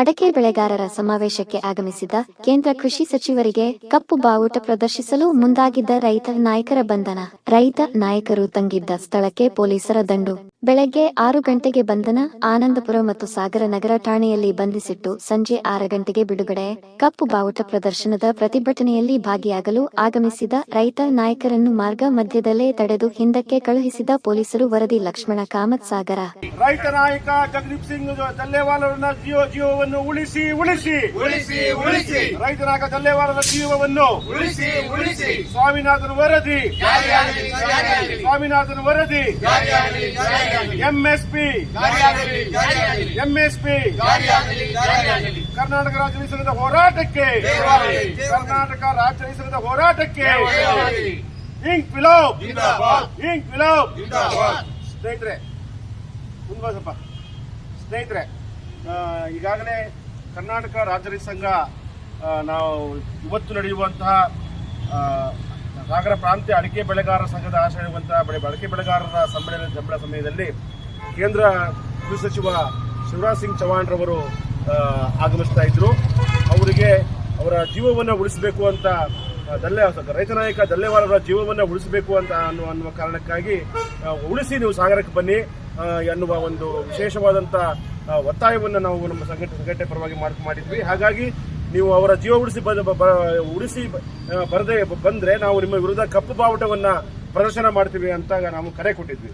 ಅಡಕೆ ಬೆಳೆಗಾರರ ಸಮಾವೇಶಕ್ಕೆ ಆಗಮಿಸಿದ ಕೇಂದ್ರ ಕೃಷಿ ಸಚಿವರಿಗೆ ಕಪ್ಪು ಬಾವುಟ ಪ್ರದರ್ಶಿಸಲು ಮುಂದಾಗಿದ್ದ ರೈತ ನಾಯಕರ ಬಂಧನ. ರೈತ ನಾಯಕರು ತಂಗಿದ್ದ ಸ್ಥಳಕ್ಕೆ ಪೊಲೀಸರ ದಂಡು. ಬೆಳಗ್ಗೆ ಆರು ಗಂಟೆಗೆ ಬಂಧನ ಆನಂದಪುರ ಮತ್ತು ಸಾಗರ ನಗರ ಠಾಣೆಯಲ್ಲಿ ಬಂಧಿಸಿಟ್ಟು ಸಂಜೆ ಆರು ಗಂಟೆಗೆ ಬಿಡುಗಡೆ ಕಪ್ಪು ಬಾವುಟ ಪ್ರದರ್ಶನದ ಪ್ರತಿಭಟನೆಯಲ್ಲಿ ಭಾಗಿಯಾಗಲು ಆಗಮಿಸಿದ ರೈತ ನಾಯಕರನ್ನು ಮಾರ್ಗ ಮಧ್ಯದಲ್ಲೇ ತಡೆದು ಹಿಂದಕ್ಕೆ ಕಳುಹಿಸಿದ ಪೊಲೀಸರು ವರದಿ ಲಕ್ಷ್ಮಣ ಕಾಮತ್ ಸಾಗರ. ರೈತ ನಾಯಕ ಜಗದೀಪ್ ಸಿಂಗ್ ಜೀವ ಜೀವವನ್ನು ಉಳಿಸಿ ಉಳಿಸಿ. ಉಳಿಸಿ ಉಳಿಸಿ. ರೈತ ನಾಯಕ ದಲ್ಲೇವಾಲರ ಜೀವವನ್ನು ಉಳಿಸಿ ಉಳಿಸಿ. ಸ್ವಾಮಿನಾಥನ್ ವರದಿ. ಸ್ವಾಮಿನಾಥನ್ ವರದಿ. ಎಂಎಸ್ಪಿ ಎಂಎಸ್ಪಿ ಕರ್ನಾಟಕ ರಾಜ್ಯ ಮೀಸಲಿದ ಹೋರಾಟಕ್ಕೆ. ಕರ್ನಾಟಕ ರಾಜ್ಯ ಮೀಸಲಿದ ಹೋರಾಟಕ್ಕೆ. ಹಿಂಗ್. ಇಂಕ್ ವಿಲೋಪ್ ಜಿಂದಾಬಾದ್. ಸ್ನೇಹಿತರೆ ಮುಂದೆ ಬಾ ಸ್ವಲ್ಪ ಸ್ನೇಹಿತರೆ ಈಗಾಗಲೇ ಕರ್ನಾಟಕ ರಾಜ್ಯ ಸಂಘ ನಾವು ಇವತ್ತು ನಡೆಯುವಂತಹ ಸಾಗರ ಪ್ರಾಂತ್ಯ ಅಡಿಕೆ ಬೆಳೆಗಾರರ ಸಂಘದ ಆಶ್ರಯವಂತಹ ಬೆಳೆ ಅಡಿಕೆ ಬೆಳೆಗಾರರ ಸಮ್ಮೇಳನ ಸಂಬಳ ಸಮಯದಲ್ಲಿ ಕೇಂದ್ರ ಕೃಷಿ ಸಚಿವ ಶಿವರಾಜ್ ಸಿಂಗ್ ಚೌಹಾಣ್ ರವರು ಆ, ಆಗಮಿಸ್ತಾ ಇದ್ರು. ಅವರಿಗೆ ಅವರ ಜೀವವನ್ನು ಉಳಿಸಬೇಕು ಅಂತ ದಲ್ಲೆ ರೈತ ನಾಯಕ ದಲ್ಲೆವಾಲರ ಜೀವವನ್ನು ಉಳಿಸಬೇಕು ಅಂತ ಅನ್ನುವ ಅನ್ನುವ ಕಾರಣಕ್ಕಾಗಿ ಉಳಿಸಿ ನೀವು ಸಾಗರಕ್ಕೆ ಬನ್ನಿ ಎನ್ನುವ ಒಂದು ವಿಶೇಷವಾದಂಥ ಒತ್ತಾಯವನ್ನು ನಾವು ನಮ್ಮ ಸಂಘಟನೆ ಸಂಘಟನೆ ಪರವಾಗಿ ಮಾಡ್- ಮಾಡಿದ್ವಿ. ಹಾಗಾಗಿ ನೀವು ಅವರ ಜೀವ ಉಳಿಸಿ ಉಳಿಸಿ ಬರದೆ ಬಂದರೆ ನಾವು ನಿಮ್ಮ ವಿರುದ್ಧ ಕಪ್ಪು ಬಾವುಟವನ್ನು ಪ್ರದರ್ಶನ ಮಾಡ್ತೀವಿ ಅಂತ ನಾವು ಕರೆ ಕೊಟ್ಟಿದ್ವಿ.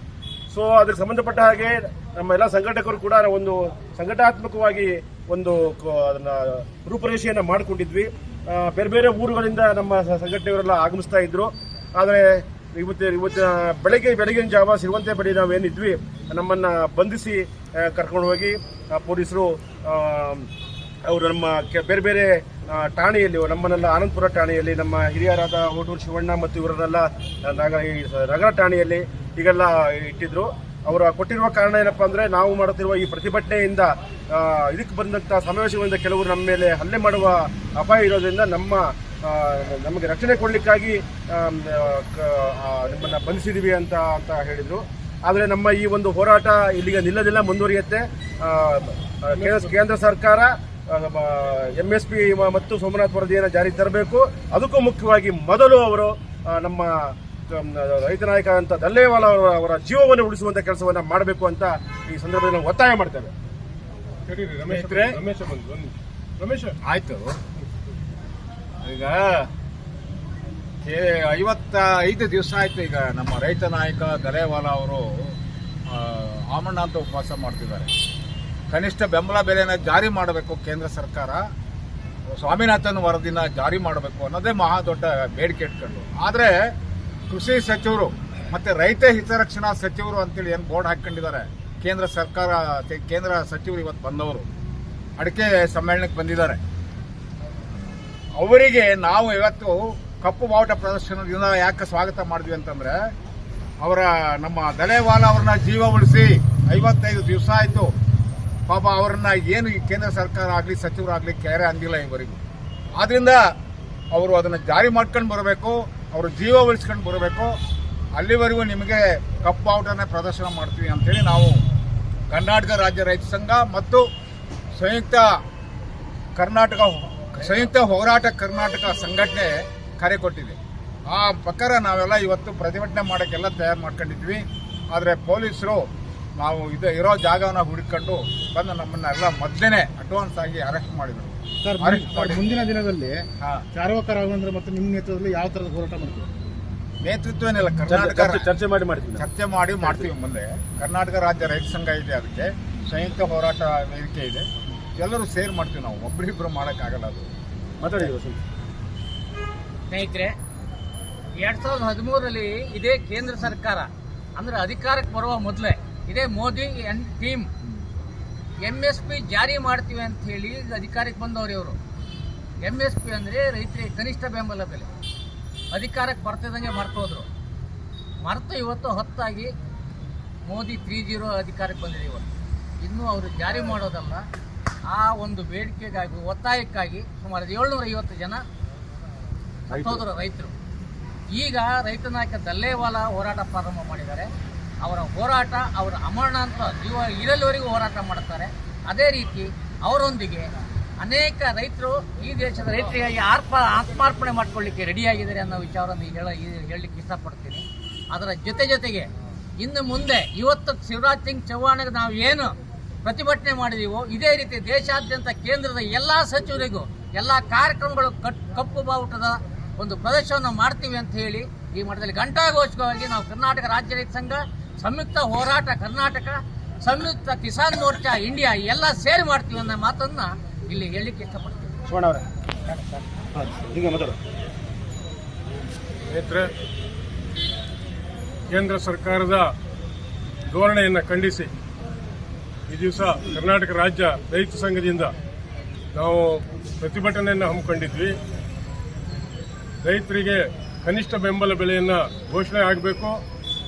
ಸೊ ಅದಕ್ಕೆ ಸಂಬಂಧಪಟ್ಟ ಹಾಗೆ ನಮ್ಮ ಎಲ್ಲ ಸಂಘಟಕರು ಕೂಡ ಒಂದು ಸಂಘಟನಾತ್ಮಕವಾಗಿ ಒಂದು ಅದನ್ನ ರೂಪರೇಷೆಯನ್ನ ಮಾಡಿಕೊಂಡಿದ್ವಿ. ಬೇರೆ ಬೇರೆ ಊರುಗಳಿಂದ ನಮ್ಮ ಸಂಘಟನೆಯವರೆಲ್ಲ ಆಗಮಿಸ್ತಾ ಇದ್ರು. ಆದರೆ ಇವತ್ತು ಇವತ್ತಿನ ಬೆಳಗ್ಗೆ, ಬೆಳಗಿನ ಜಾವ ಸಿರುವಂತೆ ಬಳಿ ನಾವೇನಿದ್ವಿ, ನಮ್ಮನ್ನ ಬಂಧಿಸಿ ಕರ್ಕೊಂಡು ಹೋಗಿ ಪೊಲೀಸರು ಅವರು ನಮ್ಮ ಬೇರೆ ಬೇರೆ ಠಾಣೆಯಲ್ಲಿ, ನಮ್ಮನ್ನೆಲ್ಲ ಆನಂದಪುರ ಠಾಣೆಯಲ್ಲಿ, ನಮ್ಮ ಹಿರಿಯರಾದ ಓಟೂರು ಶಿವಣ್ಣ ಮತ್ತು ಇವರನ್ನೆಲ್ಲ ನಗರ ನಗರ ಠಾಣೆಯಲ್ಲಿ ಈಗೆಲ್ಲ ಇಟ್ಟಿದ್ರು. ಅವರು ಕೊಟ್ಟಿರುವ ಕಾರಣ ಏನಪ್ಪ ಅಂದರೆ ನಾವು ಮಾಡುತ್ತಿರುವ ಈ ಪ್ರತಿಭಟನೆಯಿಂದ ಇದಕ್ಕೆ ಬಂದಂಥ ಸಮಾವೇಶಗಳಿಂದ ಕೆಲವರು ನಮ್ಮ ಮೇಲೆ ಹಲ್ಲೆ ಮಾಡುವ ಅಪಾಯ ಇರೋದ್ರಿಂದ ನಮ್ಮ ನಮಗೆ ರಕ್ಷಣೆ ಕೊಡಲಿಕ್ಕಾಗಿ ನಿಮ್ಮನ್ನು ಬಂಧಿಸಿದೀವಿ ಅಂತ ಅಂತ ಹೇಳಿದರು. ಆದರೆ ನಮ್ಮ ಈ ಒಂದು ಹೋರಾಟ ಇಲ್ಲಿಗೆ ನಿಲ್ಲದಿಲ್ಲ, ಮುಂದುವರಿಯುತ್ತೆ. ಕೇಂದ್ರ ಸರ್ಕಾರ ಎಂ ಎಸ್ ಪಿ ಮತ್ತು ಸೋಮನಾಥ್ ವರದಿಯನ್ನು ಜಾರಿಗೆ ತರಬೇಕು. ಅದಕ್ಕೂ ಮುಖ್ಯವಾಗಿ ಮೊದಲು ಅವರು ನಮ್ಮ ರೈತ ನಾಯಕ ಅಂತ ದಲ್ಲೇವಾಲ ಅವರ ಅವರ ಜೀವವನ್ನು ಉಳಿಸುವಂತ ಕೆಲಸವನ್ನ ಮಾಡಬೇಕು ಅಂತ ಈ ಸಂದರ್ಭದಲ್ಲಿ ನಾವು ಒತ್ತಾಯ ಮಾಡ್ತೇವೆ. ರಮೇಶ್ ಆಯ್ತು. ಈಗ ಐವತ್ತ ಐದು ದಿವಸ ಆಯ್ತು ಈಗ ನಮ್ಮ ರೈತ ನಾಯಕ ದಲೇವಾಲ ಅವರು ಆಮಣ್ಣ ಆಮರಣ ಅಂತ ಉಪವಾಸ ಮಾಡ್ತಿದ್ದಾರೆ. ಕನಿಷ್ಠ ಬೆಂಬಲ ಬೆಲೆನ ಜಾರಿ ಮಾಡಬೇಕು ಕೇಂದ್ರ ಸರ್ಕಾರ. ಸ್ವಾಮಿನಾಥನ್ ವರದಿನ ಜಾರಿ ಮಾಡಬೇಕು ಅನ್ನೋದೇ ಮಹಾ ದೊಡ್ಡ ಬೇಡಿಕೆ ಇಟ್ಕೊಂಡು. ಆದರೆ ಕೃಷಿ ಸಚಿವರು ಮತ್ತೆ ರೈತ ಹಿತರಕ್ಷಣಾ ಸಚಿವರು ಅಂತೇಳಿ ಏನು ಬೋರ್ಡ್ ಹಾಕ್ಕೊಂಡಿದ್ದಾರೆ, ಕೇಂದ್ರ ಸರ್ಕಾರ, ಕೇಂದ್ರ ಸಚಿವರು ಇವತ್ತು ಬಂದವರು, ಅಡಿಕೆ ಸಮ್ಮೇಳನಕ್ಕೆ ಬಂದಿದ್ದಾರೆ. ಅವರಿಗೆ ನಾವು ಇವತ್ತು ಕಪ್ಪು ಬಾವುಟ ಪ್ರದರ್ಶನದಿಂದ ಯಾಕೆ ಸ್ವಾಗತ ಮಾಡಿದ್ವಿ ಅಂತಂದ್ರೆ, ಅವರ ನಮ್ಮ ದಲೇವಾಲ ಅವ್ರನ್ನ ಜೀವ ಉಳಿಸಿ ಐವತ್ತೈದು ದಿವಸ ಆಯ್ತು ಪಾಪ ಅವರನ್ನ ಏನು ಕೇಂದ್ರ ಸರ್ಕಾರ ಆಗಲಿ ಸಚಿವರಾಗಲಿ ಕೆರೆ ಅಂದಿಲ್ಲ ಇವರಿಗೂ ಆದ್ರಿಂದ ಅವರು ಅದನ್ನು ಜಾರಿ ಮಾಡ್ಕೊಂಡು ಬರಬೇಕು, ಅವರು ಜೀವ ಉಳಿಸ್ಕೊಂಡು ಬರಬೇಕು. ಅಲ್ಲಿವರೆಗೂ ನಿಮಗೆ ಕಪ್ಪು ಬಾವುಟನೇ ಪ್ರದರ್ಶನ ಮಾಡ್ತೀವಿ ಅಂತೇಳಿ ನಾವು ಕರ್ನಾಟಕ ರಾಜ್ಯ ರೈತ ಸಂಘ ಮತ್ತು ಸಂಯುಕ್ತ ಕರ್ನಾಟಕ ಸಂಯುಕ್ತ ಹೋರಾಟ ಕರ್ನಾಟಕ ಸಂಘಟನೆ ಕರೆ ಕೊಟ್ಟಿದೆ. ಆ ಪ್ರಕಾರ ನಾವೆಲ್ಲ ಇವತ್ತು ಪ್ರತಿಭಟನೆ ಮಾಡೋಕ್ಕೆಲ್ಲ ತಯಾರು ಮಾಡ್ಕೊಂಡಿದ್ವಿ. ಆದರೆ ಪೊಲೀಸರು ನಾವು ಇದೆ ಇರೋ ಜಾಗವನ್ನ ಹುಡುಕೊಂಡು ಬಂದು ನಮ್ಮನ್ನ ಎಲ್ಲ ಮೊದಲೇ ಅಡ್ವಾನ್ಸ್ ಆಗಿ ಅರೆಸ್ಟ್ ಮಾಡಿದ್ರು. ಸರ್ ಅರೆಸ್ಟ್ ಮಾಡಿ. ಮುಂದಿನ ದಿನದಲ್ಲಿ. ಚಾರ್ವಕ ರಾಘವೇಂದ್ರ ಮತ್ತು ನಿಮ್ಮ ನೇತೃತ್ವದಲ್ಲಿ ಯಾವ ತರದ ಹೋರಾಟ ಮಾಡ್ತೀವಿ ನೇತೃತ್ವ ಏನಿಲ್ಲ ಚರ್ಚೆ- ಕರ್ನಾಟಕ ಚರ್ಚೆ- ಮಾಡಿ ಮಾಡ್ತೀವಿ. ಚರ್ಚೆ ಮಾಡಿ ಮಾಡ್ತೀವಿ ಮುಂದೆ. ಕರ್ನಾಟಕ ರಾಜ್ಯ ರೈತ ಸಂಘ ಇದೆ ಅದಕ್ಕೆ. ಸಂಯುಕ್ತ ಹೋರಾಟ ವೇದಿಕೆ ಇದೆ. ಎಲ್ಲರೂ ಸೇರ್ ಮಾಡ್ತೀವಿ ನಾವು. ಒಬ್ಬರಿಬ್ಬರು ಮಾಡೋಕ್ಕಾಗಲ್ಲ ಅದು. ಮಾತಾಡಿ. ಸ್ನೇಹಿತರೆ ಎರಡ್ ಸಾವಿರದ ಹದಿಮೂರರಲ್ಲಿ ಇದೇ ಕೇಂದ್ರ ಸರ್ಕಾರ ಅಂದ್ರೆ ಅಧಿಕಾರಕ್ಕೆ ಬರುವ ಮೊದಲೇ ಇದೇ Modi and team M S P ಜಾರಿ ಮಾಡ್ತೀವಿ ಅಂತ ಹೇಳಿ ಅಧಿಕಾರಕ್ಕೆ ಬಂದವರು ಇವರು. ಎಂ ಎಸ್ ಪಿ ಅಂದರೆ ರೈತರಿಗೆ ಕನಿಷ್ಠ ಬೆಂಬಲ ಬೆಲೆ. ಅಧಿಕಾರಕ್ಕೆ ಬರ್ತಿದ್ದಂಗೆ ಮರ್ತೋದ್ರು. ಮರೆತು ಇವತ್ತು ಹೊತ್ತಾಗಿ ಮೋದಿ ತ್ರೀ ಜೀರೋ ಅಧಿಕಾರಕ್ಕೆ ಬಂದಿದೆ ಇವತ್ತು. ಇನ್ನೂ ಅವರು ಜಾರಿ ಮಾಡೋದಲ್ಲ. ಆ ಒಂದು ಬೇಡಿಕೆಗಾಗಿ, ಒತ್ತಾಯಕ್ಕಾಗಿ ಸುಮಾರು ಏಳ್ನೂರ ಐವತ್ತು ಜನ ಸತ್ತೋದ್ರು ರೈತರು. ಈಗ ರೈತನಾಯಕ ದಲ್ಲೇವಾಲ ಹೋರಾಟ ಪ್ರಾರಂಭ ಮಾಡಿದ್ದಾರೆ. ಅವರ ಹೋರಾಟ, ಅವರ ಅಮರಣಾಂತ ಜೀವ ಇರಲಿವರೆಗೂ ಹೋರಾಟ ಮಾಡ್ತಾರೆ ಅದೇ ರೀತಿ ಅವರೊಂದಿಗೆ ಅನೇಕ ರೈತರು ಈ ದೇಶದ ರೈತರಿಗಾಗಿ ಆರ್ಪ ಆತ್ಮಾರ್ಪಣೆ ಮಾಡಿಕೊಳ್ಳಿಕ್ಕೆ ರೆಡಿಯಾಗಿದ್ದಾರೆ ಅನ್ನೋ ವಿಚಾರವನ್ನು ಹೇಳ, ಹೇಳಲಿಕ್ಕೆ ಇಷ್ಟಪಡ್ತೀನಿ. ಅದರ ಜೊತೆ ಜೊತೆಗೆ ಇನ್ನು ಮುಂದೆ ಇವತ್ತು ಶಿವರಾಜ್ ಸಿಂಗ್ ಚೌಹಾಣ್ಗೆ ನಾವು ಏನು ಪ್ರತಿಭಟನೆ ಮಾಡಿದೀವೋ, ಇದೇ ರೀತಿ ದೇಶಾದ್ಯಂತ ಕೇಂದ್ರದ ಎಲ್ಲ ಸಚಿವರಿಗೂ ಎಲ್ಲ ಕಾರ್ಯಕ್ರಮಗಳು ಕಟ್, ಕಪ್ಪು ಬಾವುಟದ ಒಂದು ಪ್ರದರ್ಶನವನ್ನು ಮಾಡ್ತೀವಿ ಅಂತ ಹೇಳಿ ಈ ಮಠದಲ್ಲಿ ಘಂಟಾಘೋಷವಾಗಿ ನಾವು ಕರ್ನಾಟಕ ರಾಜ್ಯ ರೈತ ಸಂಘ ಸಂಯುಕ್ತ ಹೋರಾಟ ಕರ್ನಾಟಕ ಸಂಯುಕ್ತ ಕಿಸಾನ್ ಮೋರ್ಚಾ ಇಂಡಿಯಾ ಎಲ್ಲ ಸೇರಿ ಮಾಡ್ತೀವಿ ಅನ್ನೋ ಮಾತನ್ನ ಇಲ್ಲಿ ಹೇಳಲಿಕ್ಕೆ ಇಷ್ಟಪಡ್ತೀವಿ ಸ್ನೇಹಿತರೆ ಕೇಂದ್ರ ಸರ್ಕಾರದ ಧೋರಣೆಯನ್ನು ಖಂಡಿಸಿ ಈ ದಿವಸ ಕರ್ನಾಟಕ ರಾಜ್ಯ ರೈತ ಸಂಘದಿಂದ ನಾವು ಪ್ರತಿಭಟನೆಯನ್ನು ಹಮ್ಮಿಕೊಂಡಿದ್ವಿ. ರೈತರಿಗೆ ಕನಿಷ್ಠ ಬೆಂಬಲ ಬೆಲೆಯನ್ನು ಘೋಷಣೆ ಆಗಬೇಕು.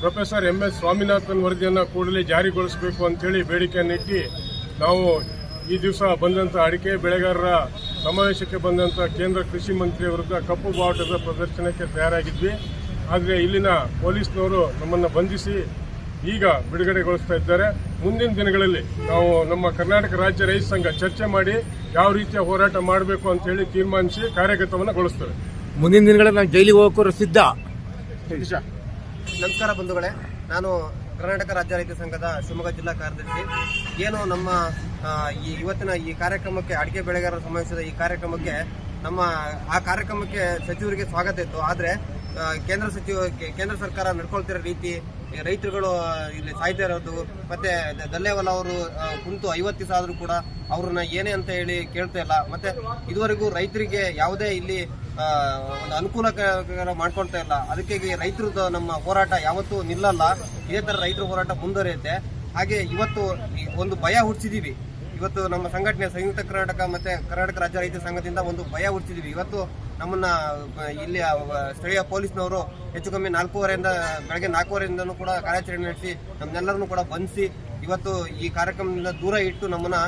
ಪ್ರೊಫೆಸರ್ ಎಂ ಎಸ್ ಸ್ವಾಮಿನಾಥನ್ ವರದಿಯನ್ನು ಕೂಡಲೇ ಜಾರಿಗೊಳಿಸಬೇಕು ಅಂತೇಳಿ ಬೇಡಿಕೆಯನ್ನಿಟ್ಟು ನಾವು ಈ ದಿವಸ ಬಂದಂಥ ಅಡಿಕೆ ಬೆಳೆಗಾರರ ಸಮಾವೇಶಕ್ಕೆ ಬಂದಂಥ ಕೇಂದ್ರ ಕೃಷಿ ಮಂತ್ರಿ ವಿರುದ್ಧ ಕಪ್ಪು ಬಾವುಟದ ಪ್ರದರ್ಶನಕ್ಕೆ ತಯಾರಾಗಿದ್ವಿ. ಆದರೆ ಇಲ್ಲಿನ ಪೊಲೀಸ್ನವರು ನಮ್ಮನ್ನು ಬಂಧಿಸಿ ಈಗ ಬಿಡುಗಡೆಗೊಳಿಸ್ತಾ ಇದ್ದಾರೆ. ಮುಂದಿನ ದಿನಗಳಲ್ಲಿ ನಾವು ನಮ್ಮ ಕರ್ನಾಟಕ ರಾಜ್ಯ ರೈತ ಸಂಘ ಚರ್ಚೆ ಮಾಡಿ ಯಾವ ರೀತಿಯ ಹೋರಾಟ ಮಾಡಬೇಕು ಅಂತ ಹೇಳಿ ತೀರ್ಮಾನಿಸಿ ಕಾರ್ಯಗತವನ್ನು ಗೊಳಿಸ್ತೇವೆ. ಮುಂದಿನ ದಿನಗಳಲ್ಲಿ ನಾವು ಜೈಲಿಗೆ ಹೋಗೋರು ಸಿದ್ಧ. ದಿಶಾ ನಮಸ್ಕಾರ ಬಂಧುಗಳೇ. ನಾನು ಕರ್ನಾಟಕ ರಾಜ್ಯ ರೈತ ಸಂಘದ ಶಿವಮೊಗ್ಗ ಜಿಲ್ಲಾ ಕಾರ್ಯದರ್ಶಿ. ಏನು ನಮ್ಮ ಈ ಇವತ್ತಿನ ಈ ಕಾರ್ಯಕ್ರಮಕ್ಕೆ ಅಡಿಕೆ ಬೆಳೆಗಾರರ ಸಮಾವೇಶದ ಈ ಕಾರ್ಯಕ್ರಮಕ್ಕೆ ನಮ್ಮ, ಆ ಕಾರ್ಯಕ್ರಮಕ್ಕೆ ಸಚಿವರಿಗೆ ಸ್ವಾಗತ ಇತ್ತು. ಆದರೆ ಕೇಂದ್ರ ಸಚಿವ ಕೇಂದ್ರ ಸರ್ಕಾರ ನಡ್ಕೊಳ್ತಿರೋ ರೀತಿ ರೈತರುಗಳು ಇಲ್ಲಿ ಸಾಯ್ತಾ ಇರೋದು, ಮತ್ತೆ ದಲ್ಲೇವಲ್ಲ ದಲ್ಲೇವಾಲ ಅವರು ಕುಂತು ಐವತ್ತು ದಿವಸ ಆದರೂ ಕೂಡ ಅವ್ರನ್ನ ಏನೇ ಅಂತ ಹೇಳಿ ಕೇಳ್ತಾ ಇಲ್ಲ. ಮತ್ತೆ ಇದುವರೆಗೂ ರೈತರಿಗೆ ಯಾವುದೇ ಇಲ್ಲಿ ಒಂದು ಅನುಕೂಲಕರ ಮಾಡ್ಕೊಳ್ತಾ ಇಲ್ಲ. ಅದಕ್ಕೆ ರೈತರದ್ದು ನಮ್ಮ ಹೋರಾಟ ಯಾವತ್ತೂ ನಿಲ್ಲಲ್ಲ. ಇದೇ ಥರ ರೈತರ ಹೋರಾಟ ಮುಂದುವರಿಯುತ್ತೆ. ಹಾಗೆ ಇವತ್ತು ಒಂದು ಭಯ ಹುಟ್ಟಿಸಿದೀವಿ. ಇವತ್ತು ನಮ್ಮ ಸಂಘಟನೆ ಸಂಯುಕ್ತ ಕರ್ನಾಟಕ ಮತ್ತೆ ಕರ್ನಾಟಕ ರಾಜ್ಯ ರೈತ ಸಂಘದಿಂದ ಒಂದು ಭಯ ಹುಟ್ಟಿಸಿದೀವಿ. ಇವತ್ತು ನಮ್ಮನ್ನ, ಇಲ್ಲಿ ಸ್ಥಳೀಯ ಪೊಲೀಸ್ನವರು ಹೆಚ್ಚು ಕಮ್ಮಿ ನಾಲ್ಕೂವರೆಯಿಂದ ಬೆಳಗ್ಗೆ ನಾಲ್ಕೂವರೆಯಿಂದನೂ ಕೂಡ ಕಾರ್ಯಾಚರಣೆ ನಡೆಸಿ ನಮ್ಮನ್ನೆಲ್ಲರನ್ನು ಕೂಡ ಬಂಧಿಸಿ, ಇವತ್ತು ಈ ಕಾರ್ಯಕ್ರಮದಿಂದ ದೂರ ಇಟ್ಟು ನಮ್ಮನ್ನ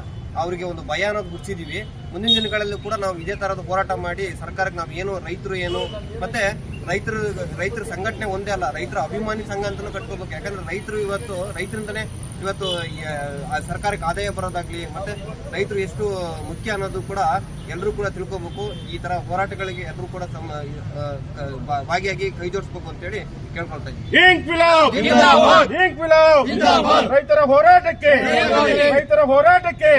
ಅವರಿಗೆ ಒಂದು ಭಯ ಅನ್ನೋದು ಹುಟ್ಟಿಸಿದೀವಿ. ಮುಂದಿನ ದಿನಗಳಲ್ಲಿ ಕೂಡ ನಾವು ಇದೇ ತರಹದ ಹೋರಾಟ ಮಾಡಿ ಸರ್ಕಾರಕ್ಕೆ ನಾವು ಏನು ರೈತರು ಏನು ಮತ್ತೆ ರೈತರು ರೈತರ ಸಂಘಟನೆ ಒಂದೇ ಅಲ್ಲ ರೈತರ ಅಭಿಮಾನಿ ಸಂಘ ಅಂತಲೂ ಕಟ್ಕೋಬೇಕು. ಯಾಕಂದ್ರೆ ರೈತರು ಇವತ್ತು ರೈತರಿಂದನೇ ಇವತ್ತು ಆ, ಸರ್ಕಾರಕ್ಕೆ ಆದಾಯ ಬರೋದಾಗ್ಲಿ ಮತ್ತೆ ರೈತರು ಎಷ್ಟು ಮುಖ್ಯ ಅನ್ನೋದು ಕೂಡ ಎಲ್ಲರೂ ಕೂಡ ತಿಳ್ಕೋಬೇಕು. ಈ ತರ ಹೋರಾಟಗಳಿಗೆ ಎಲ್ಲರೂ ಕೂಡ ತಮ್ಮ ಭಾಗಿಯಾಗಿ ಕೈ ಜೋಡಿಸ್ಬೇಕು ಅಂತೇಳಿ ಕೇಳ್ಕೊಳ್ತಾ ಇದ್ದೀನಿ. ರೈತರ ಹೋರಾಟಕ್ಕೆ ರೈತರ ಹೋರಾಟಕ್ಕೆ